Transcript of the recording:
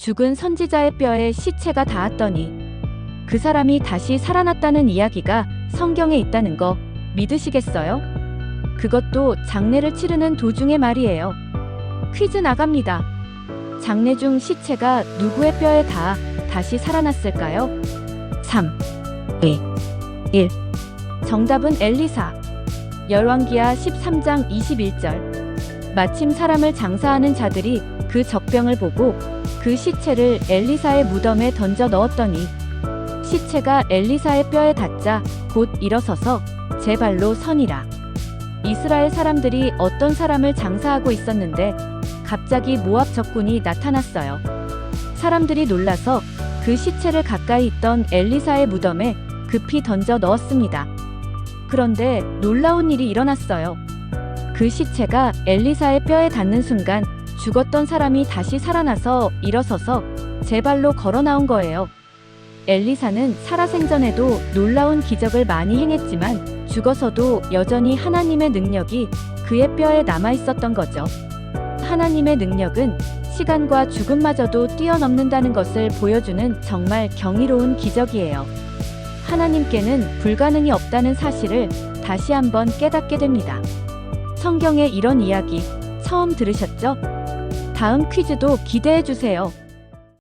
죽은 선지자의 뼈에 시체가 닿았더니 그 사람이 다시 살아났다는 이야기가 성경에 있다는 거 믿으시겠어요? 그것도 장례를 치르는 도중의 말이에요. 퀴즈 나갑니다. 장례 중 시체가 누구의 뼈에 닿아 다시 살아났을까요? 3, 2, 1. 정답은 엘리사. 열왕기하 13장 21절. 마침 사람을 장사하는 자들이 그 적병을 보고 그 시체를 엘리사의 무덤에 던져 넣었더니 시체가 엘리사의 뼈에 닿자 곧 일어서서 제 발로 서니라. 이스라엘 사람들이 어떤 사람을 장사하고 있었는데 갑자기 모압 적군이 나타났어요. 사람들이 놀라서 그 시체를 가까이 있던 엘리사의 무덤에 급히 던져 넣었습니다. 그런데 놀라운 일이 일어났어요. 그 시체가 엘리사의 뼈에 닿는 순간 죽었던 사람이 다시 살아나서 일어서서 제 발로 걸어 나온 거예요. 엘리사는 살아생전에도 놀라운 기적을 많이 행했지만 죽어서도 여전히 하나님의 능력이 그의 뼈에 남아 있었던 거죠. 하나님의 능력은 시간과 죽음마저도 뛰어넘는다는 것을 보여주는 정말 경이로운 기적이에요. 하나님께는 불가능이 없다는 사실을 다시 한번 깨닫게 됩니다. 성경에 이런 이야기 처음 들으셨죠? 다음 퀴즈도 기대해 주세요.